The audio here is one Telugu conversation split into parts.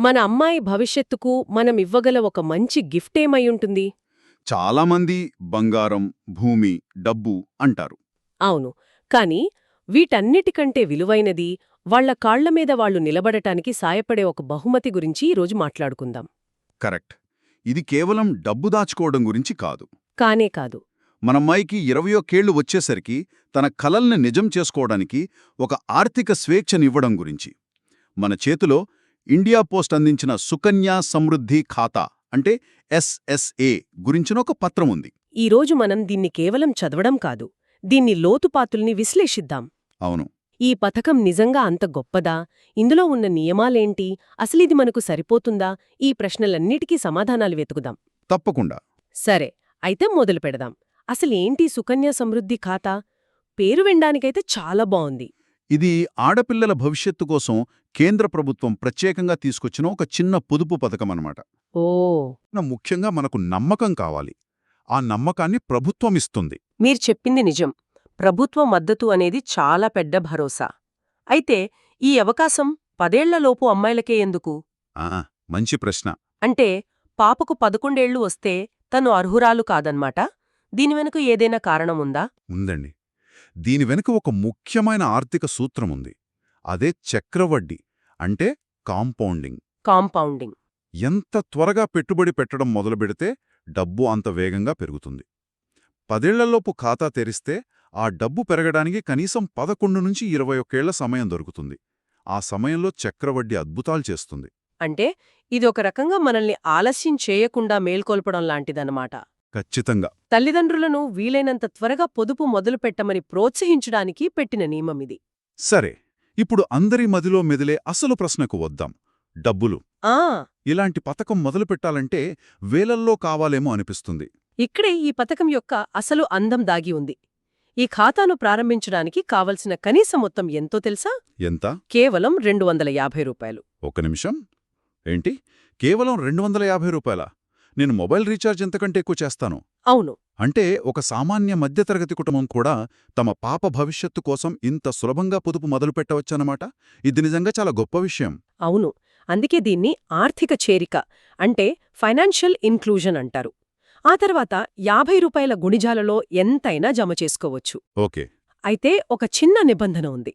మన అమ్మాయి భవిష్యత్తుకు మనం ఇవ్వగల ఒక మంచి గిఫ్ట్ ఏమైయుంటుంది చాలామంది బంగారం భూమి డబ్బు అంటారు. అవును. కాని వీటన్నిటికంటే విలువైనది వాళ్ళ కాళ్ళ మీద వాళ్ళు నిలబడటానికి సాయపడే ఒక బహుమతి గురించి ఈరోజు మాట్లాడుకుందాం. కరెక్ట్. ఇది కేవలం డబ్బు దాచుకోవడం గురించి కాదు. కానే కాదు. మనమ్మాయికి ఇరవయో కేళ్ళు వచ్చేసరికి తన కలల్ని నిజం చేసుకోవడానికి ఒక ఆర్థిక స్వేచ్ఛనివ్వడం గురించి. మన చేతిలో ఇండియా పోస్ట్ అందించిన సుకన్యా సమృద్ధి ఖాతా అంటే ఎస్ఎస్ఏ గురించిన ఒక పత్రం ఉంది ఈరోజు మనం దీన్ని కేవలం చదవడం కాదు దీన్ని లోతుపాతుల్ని విశ్లేషిద్దాం. అవును. ఈ పథకం నిజంగా అంత గొప్పదా? ఇందులో ఉన్న నియమాలేంటి? అసలిది మనకు సరిపోతుందా? ఈ ప్రశ్నలన్నిటికీ సమాధానాలు వెతుకుదాం. తప్పకుండా. సరే అయితే మొదలు పెడదాం. అసలేంటి సుకన్య సమృద్ధి ఖాతా? పేరు వినడానికైతే చాలా బావుంది. ఇది ఆడపిల్లల భవిష్యత్తు కోసం కేంద్ర ప్రభుత్వం ప్రత్యేకంగా తీసుకొచ్చిన ఒక చిన్న పొదుపు పథకం అన్నమాట ఓ ముఖ్యంగా మనకు నమ్మకం కావాలి. ఆ నమ్మకాన్ని ప్రభుత్వం ఇస్తుంది. మీరు చెప్పింది నిజం. ప్రభుత్వ మద్దతు అనేది చాలా పెద్ద భరోసా. అయితే ఈ అవకాశం పదేళ్ళలోపు అమ్మాయిలకే ఎందుకు? ఆ మంచి ప్రశ్న. అంటే పాపకు పదకొండేళ్ళు వస్తే తను అర్హురాలు కాదన్మాట దీని వెనుక ఏదైనా కారణముందా ఉందండి. దీని వెనుక ఒక ముఖ్యమైన ఆర్థిక సూత్రముంది. అదే చక్రవడ్డీ అంటే కాంపౌండింగ్. కాంపౌండింగ్. ఎంత త్వరగా పెట్టుబడి పెట్టడం మొదలుపెడితే డబ్బు అంత వేగంగా పెరుగుతుంది. పదేళ్ళలోపు ఖాతా తెరిస్తే ఆ డబ్బు పెరగడానికి కనీసం పదకొండు నుంచి ఇరవై ఒక్కేళ్ళ సమయం దొరుకుతుంది. ఆ సమయంలో చక్రవడ్డీ అద్భుతాలు చేస్తుంది. అంటే ఇది ఒక రకంగా మనల్ని ఆలస్యం చేయకుండా మేల్కొల్పడం లాంటిదన్నమాట. ఖచ్చితంగా. తల్లిదండ్రులను వీలైనంత త్వరగా పొదుపు మొదలుపెట్టమని ప్రోత్సహించడానికి పెట్టిన నియమమిది. సరే ఇప్పుడు అందరి మదిలో మెదిలే అసలు ప్రశ్నకు వద్దాం. డబ్బులు. ఆ! ఇలాంటి పథకం మొదలుపెట్టాలంటే వేలల్లో కావాలేమో అనిపిస్తుంది. ఇక్కడే ఈ పథకం యొక్క అసలు అందం దాగి ఉంది. ఈ ఖాతాను ప్రారంభించడానికి కావలసిన కనీస మొత్తం ఎంతో తెలుసా? ఎంత? కేవలం రెండు వందల యాభై రూపాయలు. ఒక నిమిషం. ఏంటి? కేవలం రెండు వందల యాభై రూపాయల? నేను మొబైల్ రీఛార్జ్ ఎంతకంటే ఎక్కువ చేస్తాను. అవును. అంటే ఒక సామాన్య మధ్యతరగతి కుటుంబం కూడా తమ పాప భవిష్యత్తు కోసం ఇంత సులభంగా పొదుపు మొదలుపెట్టవచ్చన్నమాట ఇది నిజంగా చాలా గొప్ప విషయం. అవును. అందుకే దీన్ని ఆర్థిక చేరిక అంటే ఫైనాన్షియల్ ఇన్క్లూజన్ అంటారు. ఆ తర్వాత యాభై రూపాయల గుణిజాలలో ఎంతైనా జమ చేసుకోవచ్చు. ఓకే. అయితే ఒక చిన్న నిబంధన ఉంది.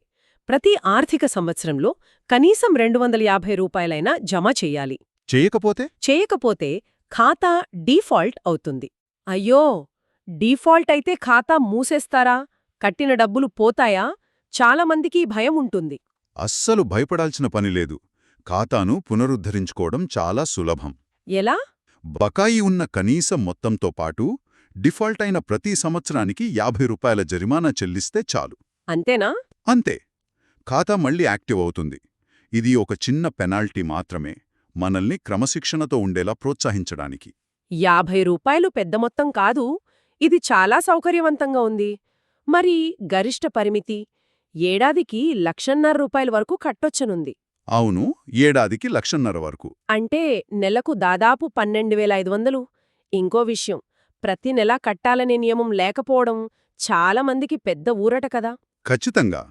ప్రతి ఆర్థిక సంవత్సరంలో కనీసం రెండు వందల యాభై రూపాయలైనా జమ చెయ్యాలి చేయకపోతే? చేయకపోతే ఖాతా డీఫాల్ట్ అవుతుంది. అయ్యో! డీఫాల్ట్ అయితే ఖాతా మూసేస్తారా? కట్టిన డబ్బులు పోతాయా? చాలామందికి భయం ఉంటుంది. అస్సలు భయపడాల్సిన పనిలేదు ఖాతాను పునరుద్ధరించుకోవడం చాలా సులభం. ఎలా? బకాయి ఉన్న కనీస మొత్తంతో పాటు డిఫాల్ట్ అయిన ప్రతి సంవత్సరానికి యాభై రూపాయల జరిమానా చెల్లిస్తే చాలు. అంతేనా? అంతే. ఖాతా మళ్ళీ యాక్టివ్ అవుతుంది. ఇది ఒక చిన్న పెనాల్టీ మాత్రమే. మనల్ని క్రమశిక్షణతో ఉండేలా ప్రోత్సహించడానికి. యాభై రూపాయలు పెద్ద మొత్తం కాదు ఇది చాలా సౌకర్యవంతంగా ఉంది. మరి గరిష్ట పరిమితి? ఏడాదికి లక్షన్నర రూపాయల వరకు కట్టొచ్చనుంది. అవును ఏడాదికి లక్షన్నర వరకు. అంటే నెలకు దాదాపు పన్నెండు వేల ఐదు వందలు. ఇంకో విషయం ప్రతి నెలా కట్టాలనే నియమం లేకపోవడం చాలా మందికి పెద్ద ఊరట కదా. ఖచ్చితంగా.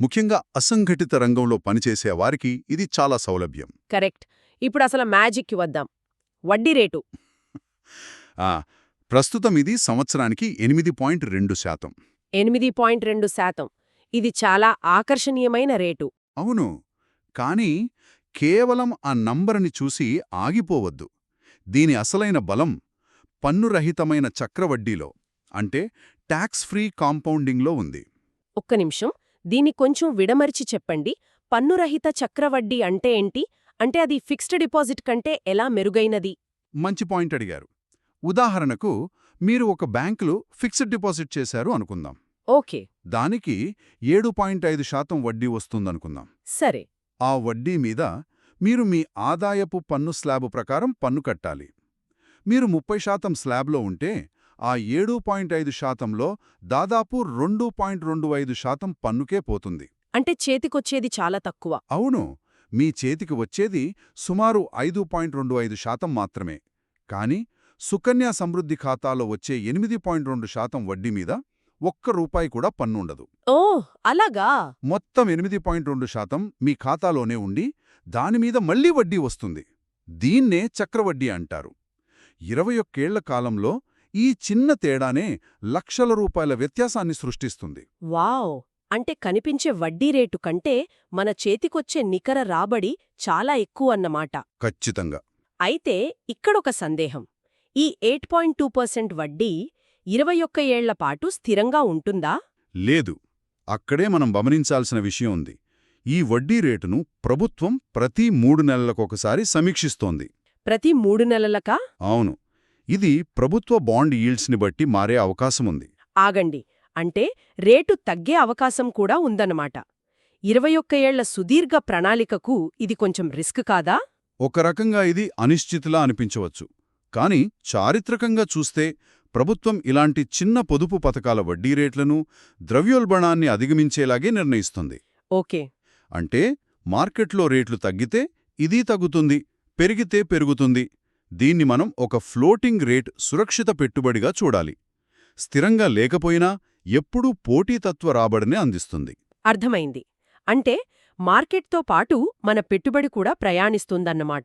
ముఖ్యంగా అసంఘటిత రంగంలో పనిచేసే వారికి ఇది చాలా సౌలభ్యం. కరెక్ట్. ఇప్పుడు అసలు మ్యాజిక్కి వద్దాం. వడ్డీ రేటు. ప్రస్తుతం ఇది సంవత్సరానికి ఎనిమిది పాయింట్ రెండు శాతం. ఎనిమిది పాయింట్ రెండు శాతం. ఇది చాలా ఆకర్షణీయమైన రేటు. అవును. కానీ కేవలం ఆ నంబరుని చూసి ఆగిపోవద్దు. దీని అసలైన బలం పన్నురహితమైన చక్రవడ్డీలో అంటే ట్యాక్స్ ఫ్రీ కాంపౌండింగ్లో ఉంది. ఒక్క నిమిషం. దీన్ని కొంచెం విడమరిచి చెప్పండి. పన్నురహిత చక్రవడ్డీ అంటే ఏంటి? అంటే అది ఫిక్స్డ్ డిపాజిట్ కంటే ఎలా మెరుగైనది? మంచి పాయింట్ అడిగారు. ఉదాహరణకు మీరు ఒక బ్యాంకులో ఫిక్స్డ్ డిపాజిట్ చేశారు అనుకుందాం. ఓకే. దానికి ఏడు పాయింట్ ఐదు శాతం వడ్డీ వస్తుందనుకుందాం. సరే. ఆ వడ్డీ మీద మీరు మీ ఆదాయపు పన్ను స్లాబు ప్రకారం పన్ను కట్టాలి. మీరు ముప్పై శాతం స్లాబ్లో ఉంటే ఆ ఏడు పాయింట్ ఐదు శాతంలో దాదాపు రెండు పాయింట్ రెండు ఐదు శాతం పన్నుకే పోతుంది. అంటే చేతికొచ్చేది చాలా తక్కువ. అవును. మీ చేతికి వచ్చేది సుమారు ఐదు పాయింట్ రెండు ఐదు శాతం మాత్రమే. కాని సుకన్యా సమృద్ధి ఖాతాలో వచ్చే ఎనిమిది పాయింట్ రెండు శాతం వడ్డీ మీద ఒక్క రూపాయి కూడా పన్నుండదు ఓ అలాగా? మొత్తం ఎనిమిది పాయింట్ రెండు శాతం మీ ఖాతాలోనే ఉండి దానిమీద మళ్ళీ వడ్డీ వస్తుంది. దీన్నే చక్రవడ్డీ అంటారు. ఇరవై ఒక్కేళ్ళ కాలంలో ఈ చిన్న తేడానే లక్షల రూపాయల వ్యత్యాసాన్ని సృష్టిస్తుంది. వావ్! అంటే కనిపించే వడ్డీ రేటు కంటే మన చేతికొచ్చే నికర రాబడి చాలా ఎక్కువన్నమాట ఖచ్చితంగా. అయితే ఇక్కడొక సందేహం. ఈ ఎయిట్ పాయింట్ టూ పర్సెంట్ వడ్డీ ఇరవై ఒక్క ఏళ్ళ పాటు స్థిరంగా ఉంటుందా? లేదు. అక్కడే మనం గమనించాల్సిన విషయం ఉంది. ఈ వడ్డీ రేటును ప్రభుత్వం ప్రతి మూడు నెలలకొకసారి సమీక్షిస్తోంది. ప్రతి మూడు నెలలకా? అవును. ఇది ప్రభుత్వ బాండ్ ఈల్డ్స్ని బట్టి మారే అవకాశముంది. ఆగండి. అంటే రేటు తగ్గే అవకాశం కూడా ఉందన్నమాట. ఇరవై ఒక్క ఏళ్ళ సుదీర్ఘ ప్రణాళికకు ఇది కొంచెం రిస్క్ కాదా? ఒక రకంగా ఇది అనిశ్చితిలా అనిపించవచ్చు. కాని చారిత్రకంగా చూస్తే ప్రభుత్వం ఇలాంటి చిన్న పొదుపు పథకాల వడ్డీ రేట్లను ద్రవ్యోల్బణాన్ని అధిగమించేలాగే నిర్ణయిస్తుంది. ఓకే. అంటే మార్కెట్లో రేట్లు తగ్గితే ఇదీ తగ్గుతుంది పెరిగితే పెరుగుతుంది. దీన్ని మనం ఒక ఫ్లోటింగ్ రేట్ సురక్షిత పెట్టుబడిగా చూడాలి. స్థిరంగా లేకపోయినా ఎప్పుడూ పోటీతత్వ రాబడిని అందిస్తుంది. అర్థమైంది. అంటే మార్కెట్తో పాటు మన పెట్టుబడి కూడా ప్రయాణిస్తుందన్నమాట.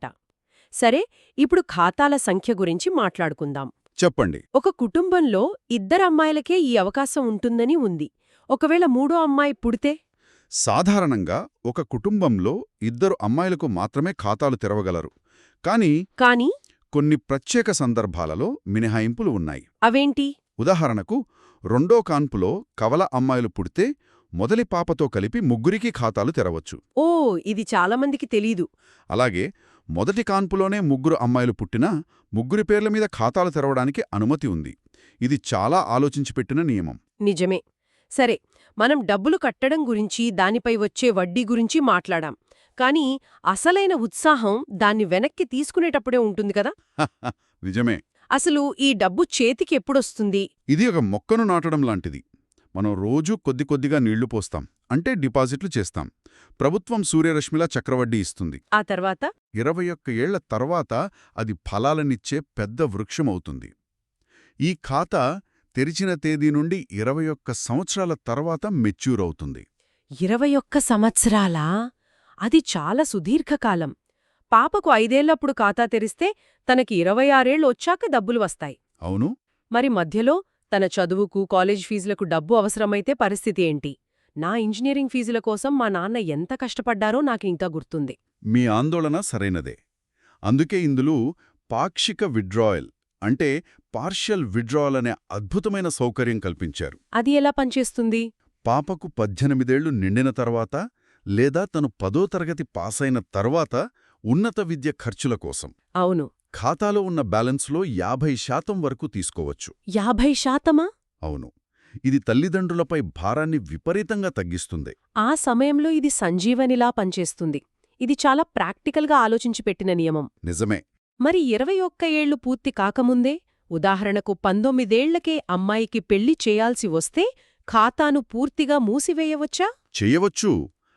సరే ఇప్పుడు ఖాతాల సంఖ్య గురించి మాట్లాడుకుందాం. చెప్పండి. ఒక కుటుంబంలో ఇద్దరమ్మాయిలకే ఈ అవకాశం ఉంటుందని ఉంది. ఒకవేళ మూడో అమ్మాయి పుడితే? సాధారణంగా ఒక కుటుంబంలో ఇద్దరు అమ్మాయిలకు మాత్రమే ఖాతాలు తెరవగలరు. కానీ కాని? కొన్ని ప్రత్యేక సందర్భాలలో మినహాయింపులు ఉన్నాయి. అవేంటి? ఉదాహరణకు రెండో కాన్పులో కవల అమ్మాయిలు పుడితే మొదలి పాపతో కలిపి ముగ్గురికి ఖాతాలు తెరవచ్చు. ఓ ఇది చాలామందికి తెలీదు. అలాగే మొదటి కాన్పులోనే ముగ్గురు అమ్మాయిలు పుట్టినా ముగ్గురి పేర్ల మీద ఖాతాలు తెరవడానికి అనుమతి ఉంది. ఇది చాలా ఆలోచించి పెట్టిన నియమం. నిజమే. సరే మనం డబ్బులు కట్టడం గురించి దానిపై వచ్చే వడ్డీ గురించి మాట్లాడాం. కానీ అసలైన ఉత్సాహం దాన్ని వెనక్కి తీసుకునేటప్పుడే ఉంటుంది కదా? నిజమే. అసలు ఈ డబ్బు చేతికి ఎప్పుడొస్తుంది? ఇది ఒక మొక్కను నాటడం లాంటిది. మనం రోజూ కొద్ది కొద్దిగా నీళ్ళు పోస్తాం. అంటే డిపాజిట్లు చేస్తాం. ప్రభుత్వం సూర్యరశ్మిలా చక్రవడ్డీ ఇస్తుంది. ఆ తర్వాత? ఇరవై ఒక్క ఏళ్ళ తర్వాత అది ఫలాలనిచ్చే పెద్ద వృక్షమవుతుంది. ఈ ఖాతా తెరిచిన తేదీ నుండి ఇరవై ఒక్క సంవత్సరాల తర్వాత మెచ్యూర్ అవుతుంది ఇరవై ఒక్క సంవత్సరాలా? అది చాలా సుదీర్ఘకాలం. పాపకు ఐదేళ్ళప్పుడు ఖాతా తెరిస్తే తనకి ఇరవై ఆరేళ్ళు వచ్చాక డబ్బులు వస్తాయి. అవును? మరి మధ్యలో తన చదువుకు కాలేజ్ ఫీజులకు డబ్బు అవసరమైతే పరిస్థితి ఏంటి? నా ఇంజనీరింగ్ ఫీజుల కోసం మా నాన్న ఎంత కష్టపడ్డారో నాకు ఇంకా గుర్తుంది. మీ ఆందోళన సరైనదే. అందుకే ఇందులో పాక్షిక విడ్రాయల్ అంటే పార్షియల్ విడ్రాయల్ అనే అద్భుతమైన సౌకర్యం కల్పించారు. అది ఎలా పనిచేస్తుంది? పాపకు పద్దెనిమిదేళ్ళు నిండిన తర్వాత లేదా తను పదో తరగతి పాసైన తర్వాత ఉన్నత విద్య ఖర్చుల కోసం. అవును. ఖాతాలో ఉన్న బ్యాలెన్స్లో యాభై శాతం వరకు తీసుకోవచ్చు. యాభై శాతమా? అవును. ఇది తల్లిదండ్రులపై భారాన్ని విపరీతంగా తగ్గిస్తుంది. ఆ సమయంలో ఇది సంజీవనిలా పనిచేస్తుంది. ఇది చాలా ప్రాక్టికల్గా ఆలోచించి పెట్టిన నియమం. నిజమే. మరి ఇరవై ఒక్క ఏళ్ళు పూర్తి కాకముందే ఉదాహరణకు పంతొమ్మిదేళ్ళకే అమ్మాయికి పెళ్ళి చేయాల్సి వస్తే ఖాతాను పూర్తిగా మూసివేయవచ్చా? చెయ్యవచ్చు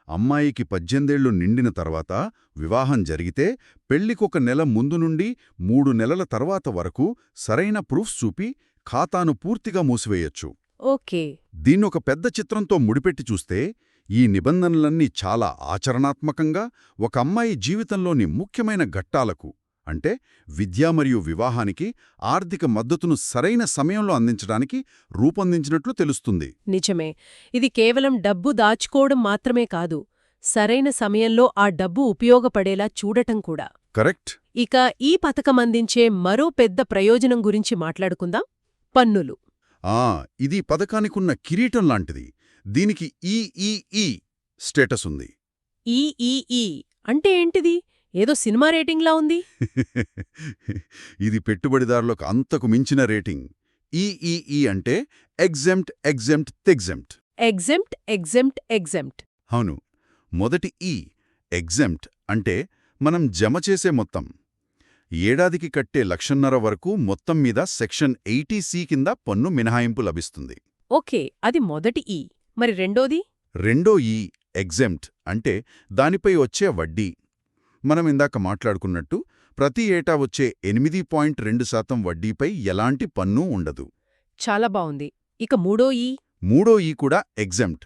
అమ్మాయికి పద్దెనిమిదేళ్ళు నిండిన తర్వాత వివాహం జరిగితే పెళ్ళికొక నెల ముందు నుండి మూడు నెలల తర్వాత వరకు సరైన ప్రూఫ్స్ చూపి ఖాతాను పూర్తిగా మూసివేయొచ్చు. ఓకే. దీన్నొక పెద్ద చిత్రంతో ముడిపెట్టి చూస్తే ఈ నిబంధనలన్నీ చాలా ఆచరణాత్మకంగా ఒక అమ్మాయి జీవితంలోని ముఖ్యమైన ఘట్టాలకు అంటే విద్య మరియు వివాహానికి ఆర్థిక మద్దతును సరైన సమయంలో అందించడానికి రూపొందించినట్లు తెలుస్తుంది. నిజమే. ఇది కేవలం డబ్బు దాచుకోవడం మాత్రమే కాదు సరైన సమయంలో ఆ డబ్బు ఉపయోగపడేలా చూడటం కూడా. కరెక్ట్. ఇక ఈ పథకమందించే మరో పెద్ద ప్రయోజనం గురించి మాట్లాడుకుందాం. పన్నులు. ఆ ఇది పథకానికున్న కిరీటం లాంటిది. దీనికి ఈఈఈ స్టేటస్ ఉంది. ఈఈఈ అంటే ఏంటిది? ఏదో సినిమా రేటింగ్లా ఉంది? ఇది పెట్టుబడిదారులకు అంతకు మించిన రేటింగ్. ఈఈఈ అంటే exempt exempt exempt. Exempt exempt exempt. అవును. మొదటి ఈ ఎగ్జెంప్ట్ అంటే మనం జమ చేసే మొత్తం. ఏడాదికి కట్టే లక్షన్నర వరకు మొత్తం మీద సెక్షన్ ఎయిటీ సి కింద పన్ను మినహాయింపు లభిస్తుంది. ఓకే అది మొదటి ఈ. మరి రెండోది? రెండో ఈ ఎగ్జెంప్ట్ అంటే దానిపై వచ్చే వడ్డీ. మనం ఇందాక మాట్లాడుకున్నట్టు ప్రతి ఏటా వచ్చే ఎనిమిది పాయింట్ రెండు శాతం వడ్డీపై ఎలాంటి పన్ను ఉండదు. చాలా బావుంది ఇక మూడో ఈ? మూడో ఈ కూడా ఎగ్జెంప్ట్.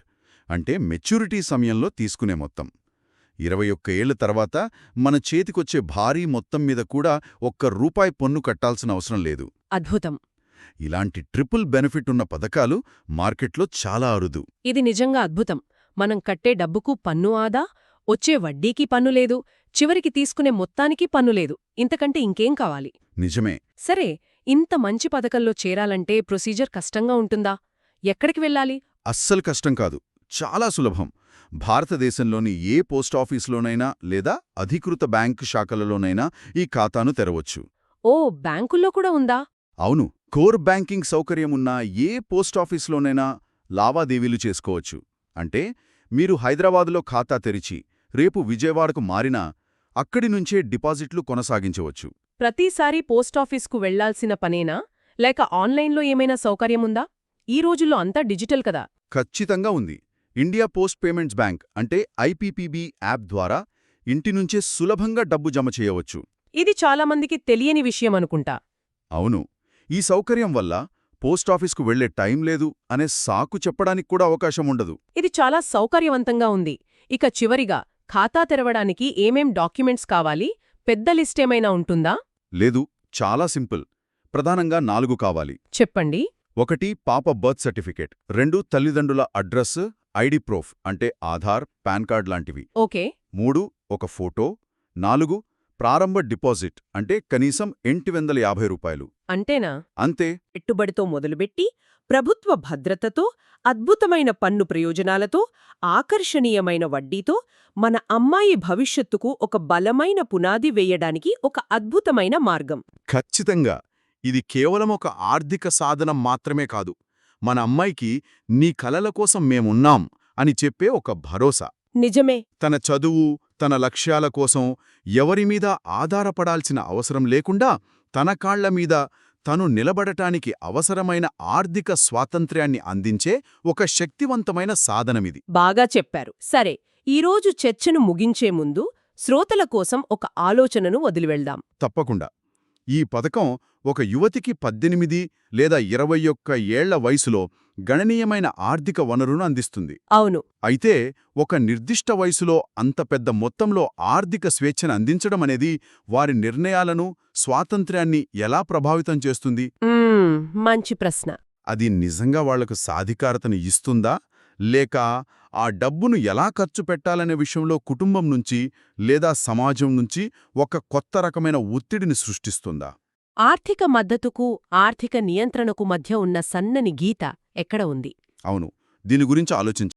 అంటే మెచ్యూరిటీ సమయంలో తీసుకునే మొత్తం. ఇరవై ఒక్క ఏళ్ళ తర్వాత మన చేతికొచ్చే భారీ మొత్తం మీద కూడా ఒక్క రూపాయి పన్ను కట్టాల్సిన అవసరం లేదు. అద్భుతం. ఇలాంటి ట్రిపుల్ బెనిఫిట్ ఉన్న పథకాలు మార్కెట్లో చాలా అరుదు. ఇది నిజంగా అద్భుతం. మనం కట్టే డబ్బుకు పన్ను ఆదా వచ్చే వడ్డీకి పన్ను లేదు చివరికి తీసుకునే మొత్తానికి పన్ను లేదు. ఇంతకంటే ఇంకేం కావాలి? నిజమే. సరే ఇంత మంచి పథకంలో చేరాలంటే ప్రొసీజర్ కష్టంగా ఉంటుందా? ఎక్కడికి వెళ్ళాలి? అస్సలు కష్టం కాదు. చాలా సులభం. భారతదేశంలోని ఏ పోస్టాఫీసులోనైనా లేదా అధికృత బ్యాంకు శాఖలలోనైనా ఈ ఖాతాను తెరవచ్చు. ఓ బ్యాంకుల్లో కూడా ఉందా? అవును. కోర్ బ్యాంకింగ్ సౌకర్యం ఉన్న ఏ పోస్టాఫీసులోనైనా లావాదేవీలు చేసుకోవచ్చు. అంటే మీరు హైదరాబాదులో ఖాతా తెరిచి రేపు విజయవాడకు మారినా అక్కడి నుంచే డిపాజిట్లు కొనసాగించవచ్చు. ప్రతిసారి పోస్టాఫీస్కు వెళ్ళాల్సిన పనేనా? లేక ఆన్లైన్లో ఏమైనా సౌకర్యముందా? ఈ రోజుల్లో అంతా డిజిటల్ కదా. ఖచ్చితంగా ఉంది. ఇండియా పోస్ట్ పేమెంట్స్ బ్యాంక్ అంటే ఐపీపీబీ యాప్ ద్వారా ఇంటి నుంచే సులభంగా డబ్బు జమ చేయవచ్చు. ఇది చాలామందికి తెలియని విషయం అనుకుంటా. అవును. ఈ సౌకర్యం వల్ల పోస్టాఫీస్కు వెళ్ళే టైం లేదు అనే సాకు చెప్పడానికి కూడా అవకాశం ఉండదు. ఇది చాలా సౌకర్యవంతంగా ఉంది. ఇక చివరిగా ఖాతా తెరవడానికి ఏమేం డాక్యుమెంట్స్ కావాలి? పెద్ద లిస్టేమైనా ఉంటుందా? లేదు చాలా సింపుల్. ప్రధానంగా నాలుగు కావాలి. చెప్పండి. ఒకటి పాప బర్త్ సర్టిఫికేట్. రెండు తల్లిదండ్రుల అడ్రస్ ఐడి ప్రూఫ్ అంటే ఆధార్ పాన్ కార్డ్ లాంటివి. ఓకే. మూడు ఒక ఫోటో. నాలుగు ప్రారంభ డిపాజిట్ అంటే కనీసం ఎంటి వందల యాభై రూపాయలు. అంతేనా? అంతే. పెట్టుబడితో మొదలుపెట్టి ప్రభుత్వ భద్రతతో అద్భుతమైన పన్ను ప్రయోజనాలతో ఆకర్షణీయమైన వడ్డీతో మన అమ్మాయి భవిష్యత్తుకు ఒక బలమైన పునాది వేయడానికి ఒక అద్భుతమైన మార్గం. ఖచ్చితంగా. ఇది కేవలం ఒక ఆర్థిక సాధనం మాత్రమే కాదు. మన అమ్మాయికి నీ కలల కోసం మేమున్నాం అని చెప్పే ఒక భరోసా. నిజమే. తన చదువు తన లక్ష్యాల కోసం ఎవరిమీద ఆధారపడాల్సిన అవసరం లేకుండా తన కాళ్ళ మీద తను నిలబడటానికి అవసరమైన ఆర్థిక స్వాతంత్ర్యాన్ని అందించే ఒక శక్తివంతమైన సాధనమిది. బాగా చెప్పారు. సరే ఈరోజు చర్చను ముగించే ముందు శ్రోతల కోసం ఒక ఆలోచనను వదిలివెళ్దాం. తప్పకుండా. ఈ పథకం ఒక యువతికి పద్దెనిమిది లేదా ఇరవై ఒక్క ఏళ్ళ వయసులో గణనీయమైన ఆర్థిక వనరును అందిస్తుంది. అవును. అయితే ఒక నిర్దిష్ట వయసులో అంత పెద్ద మొత్తంలో ఆర్థిక స్వేచ్ఛను అందించడం అనేది వారి నిర్ణయాలను స్వాతంత్ర్యాన్ని ఎలా ప్రభావితం చేస్తుంది? మంచి ప్రశ్న. అది నిజంగా వాళ్ళకు సాధికారతను ఇస్తుందా? లేక ఆ డబ్బును ఎలా ఖర్చు పెట్టాలనే విషయంలో కుటుంబం నుంచి లేదా సమాజం నుంచి ఒక కొత్త రకమైన ఒత్తిడిని సృష్టిస్తుందా? ఆర్థిక మద్దతుకు ఆర్థిక నియంత్రణకు మధ్య ఉన్న సన్నని గీత ఎక్కడ ఉంది? అవును. దీని గురించి ఆలోచించ.